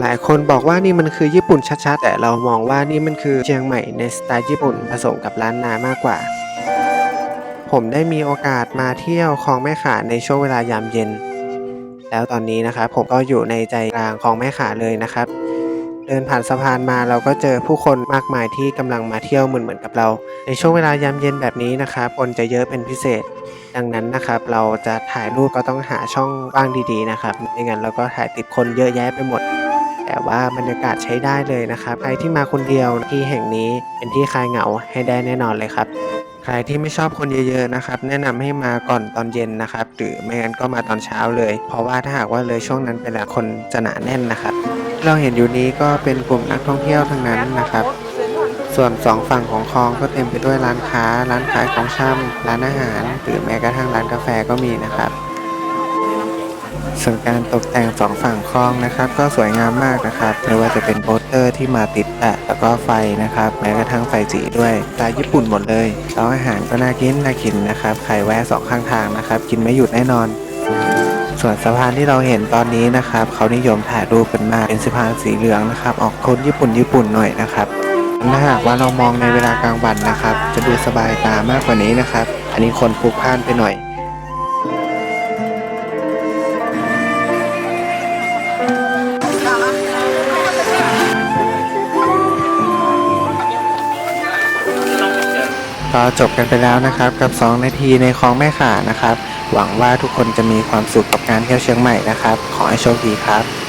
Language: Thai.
หลายคนบอกว่านี่มันคือญี่ปุ่นชัดๆ แต่เรามองว่านี่มันคือเชียงใหม่ในสไตล์ญี่ปุ่นผสมกับล้านนามากกว่า ผมได้มีโอกาสมาเที่ยวคลองแม่ข่าในช่วงเวลายามเย็น แล้วตอนนี้นะครับผมก็อยู่ในใจกลางคลองแม่ข่าเลยนะครับ เดินผ่านสะพานมาเราก็เจอผู้คนมากมายที่กำลังมาเที่ยวเหมือนเหมือนกับเรา ในช่วงเวลายามเย็นแบบนี้นะครับคนจะเยอะเป็นพิเศษ ดังนั้นนะครับเราจะถ่ายรูปก็ต้องหาช่องว่างดีๆนะครับไม่งั้นเราก็ถ่ายติดคนเยอะแยะไปหมด แต่ว่าบรรยากาศใช้ได้เลยนะครับ ใครที่มาคนเดียวที่แห่งนี้เป็นที่คลายเหงาให้ได้แน่นอนเลยครับใครที่ไม่ชอบคนเยอะๆนะครับ แนะนำให้มาก่อนตอนเย็นนะครับ หรือไม่งั้นก็มาตอนเช้าเลย เพราะว่าถ้าหากว่าเลยช่วงนั้นไปแล้วคนจะหนาแน่นนะครับ เราเห็นอยู่นี้ก็เป็นกลุ่มนักท่องเที่ยวทั้งนั้นนะครับ ส่วนสองฝั่งของคลองก็เต็มไปด้วยร้านค้า ร้านขายของชำร้านอาหาร หรือแม้กระทั่งร้านกาแฟก็มีนะครับ ส่วนการตกแต่งสองฝั่งคลองนะครับ ก็สวยงามมากนะครับไม่ว่าจะเป็นโปสเตอร์ที่มาติดแปะแล้วก็ไฟนะครับแม้กระทั่งไฟสีด้วยสไตล์ญี่ปุ่นหมดเลยแล้วอาหารก็น่ากินน่ากินนะครับใครแวะสองข้างทางนะครับ กินไม่หยุดแน่นอน ส่วนสะพานที่เราเห็นตอนนี้นะครับ เขานิยมถ่ายรูปกันมากเป็นสะพานสีเหลืองนะครับ ออกโทนญี่ปุ่นญี่ปุ่นหน่อยนะครับถ้าหากว่าเรามองในเวลากลางวันนะครับ จะดูสบายตามากกว่านี้นะครับ อันนี้คนพลุกพล่านไปหน่อย ก็จบกันไปแล้วนะครับกับ 2 นาทีในคลองแม่ข่านะครับ หวังว่าทุกคนจะมีความสุขกับการเที่ยวเชียงใหม่นะครับ ขอให้โชคดีครับ